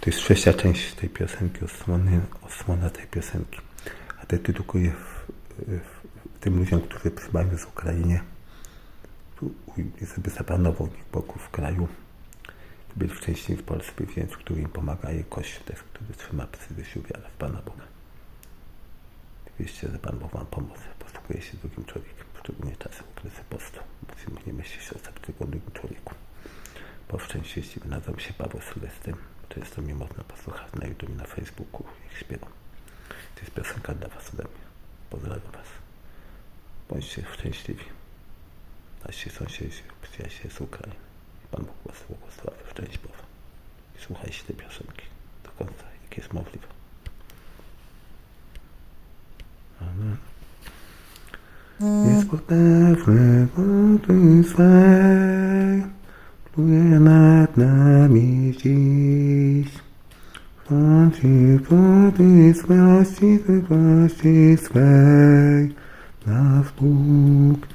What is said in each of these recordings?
To jest trzecia część tej piosenki, osłony, osłona tej piosenki. A dedykuję w, w, tym ludziom, którzy przybywają z Ukrainy, żeby zapanował Bóg w kraju, byli szczęśliwi w Polsce, więc który im pomaga i Kościół też, który trzyma psy wiarę w Pana Boga. Wierzcie, że Pan Bóg Wam pomoże. Posługuje się drugim człowiekiem, szczególnie czasem okresy postu. Musimy nie myśleć o sobie, tylko drugim człowieku. Bo w części jeśli nazywam się Paweł Sylwestry, często mnie można posłuchać na YouTube, na Facebooku, jak śpiewam. To jest piosenka dla Was ode mnie. Pozdrawiam Was. Bądźcie szczęśliwi. Nasi sąsiedzi, przyjaciele z Ukrainy. Pan Bóg Was błogosławi w część Bowa. I słuchajcie tej piosenki do końca, jak jest możliwe. Amen. Jest potężny wody swej, pluje nad nami dziś. Chwaci wody swej, właści swej, nasz Bóg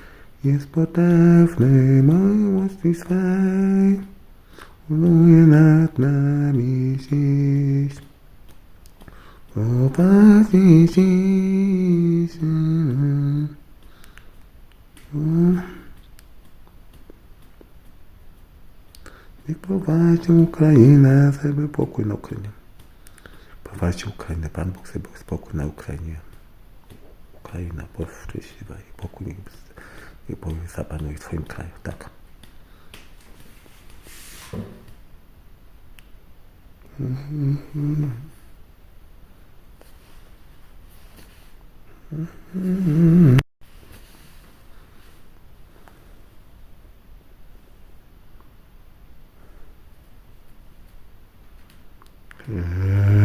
jest potężny miłości swej, pluje nad nami dziś. Popatrz dziś. Niech prowadzi Ukrainę, żeby pokój na Ukrainie. Prowadzi Ukrainę, Pan Bóg, żeby był spokój na Ukrainie. Ukraina była szczęśliwa i pokój niech, niech Bóg zapanuje w swoim kraju, tak. Cześć.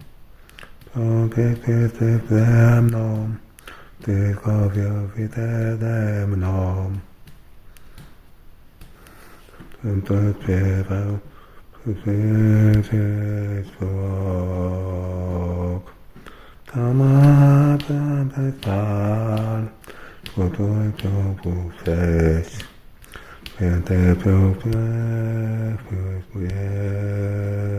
Tobie ty ze mną, tylko wiowite ze mną. Ten to śpiewał, przyjdzie Bóg. To ma ten Pan, złotuj ciągu cześć. Święte wpływie.